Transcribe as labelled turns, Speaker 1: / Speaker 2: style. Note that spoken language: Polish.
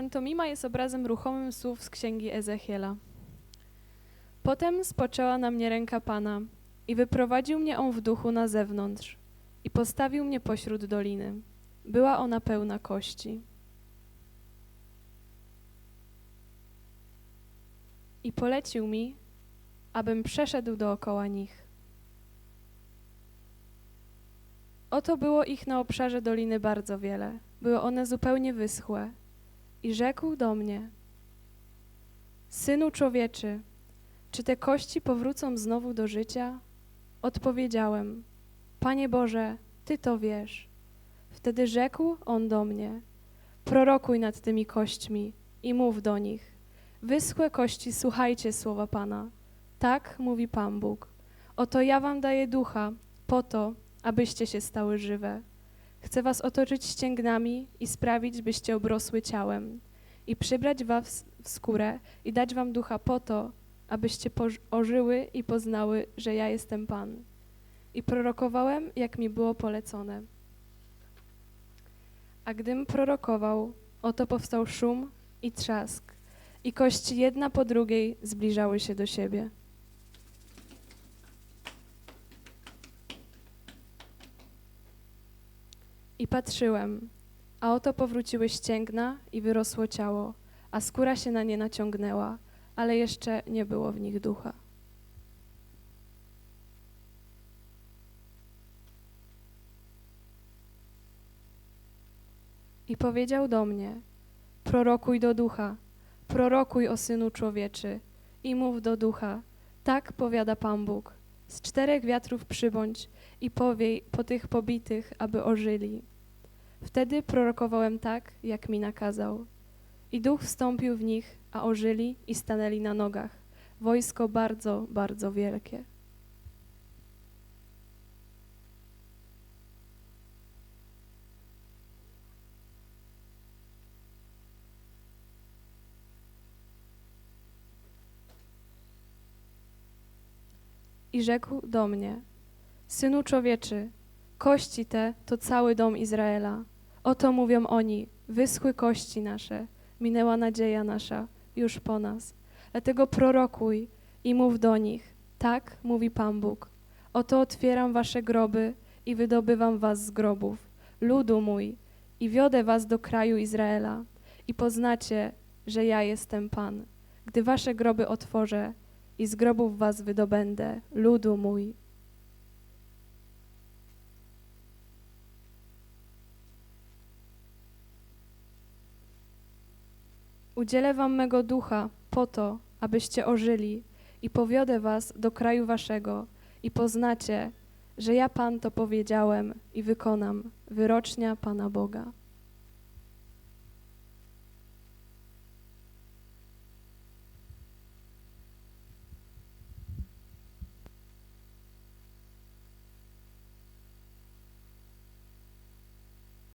Speaker 1: Pantomima jest obrazem ruchomym słów z księgi Ezechiela. Potem spoczęła na mnie ręka Pana i wyprowadził mnie on w duchu na zewnątrz i postawił mnie pośród doliny. Była ona pełna kości. I polecił mi, abym przeszedł dookoła nich. Oto było ich na obszarze doliny bardzo wiele. Były one zupełnie wyschłe. I rzekł do mnie: Synu człowieczy, czy te kości powrócą znowu do życia? Odpowiedziałem: Panie Boże, Ty to wiesz. Wtedy rzekł on do mnie: Prorokuj nad tymi kośćmi i mów do nich: Wyschłe kości, słuchajcie słowa Pana. Tak mówi Pan Bóg. Oto ja wam daję ducha, po to, abyście się stały żywe. Chcę was otoczyć ścięgnami i sprawić, byście obrosły ciałem, i przybrać was w skórę i dać wam ducha po to, abyście ożyły i poznały, że ja jestem Pan. I prorokowałem, jak mi było polecone. A gdym prorokował, oto powstał szum i trzask, i kości jedna po drugiej zbliżały się do siebie. I patrzyłem, a oto powróciły ścięgna i wyrosło ciało, a skóra się na nie naciągnęła, ale jeszcze nie było w nich ducha. I powiedział do mnie: Prorokuj do ducha, prorokuj o synu człowieczy, i mów do ducha: Tak powiada Pan Bóg. Z czterech wiatrów przybądź i powiej po tych pobitych, aby ożyli. Wtedy prorokowałem tak, jak mi nakazał. I duch wstąpił w nich, a ożyli i stanęli na nogach. Wojsko bardzo, bardzo wielkie. I rzekł do mnie: Synu człowieczy, kości te to cały dom Izraela. Oto mówią oni: Wyschły kości nasze, minęła nadzieja nasza, już po nas. Dlatego prorokuj i mów do nich: Tak mówi Pan Bóg. Oto otwieram wasze groby i wydobywam was z grobów, ludu mój, i wiodę was do kraju Izraela. I poznacie, że ja jestem Pan, gdy wasze groby otworzę i z grobów was wydobędę, ludu mój. Udzielę wam mego ducha po to, abyście ożyli i powiodę was do kraju waszego i poznacie, że ja Pan to powiedziałem i wykonam, wyrocznia Pana Boga.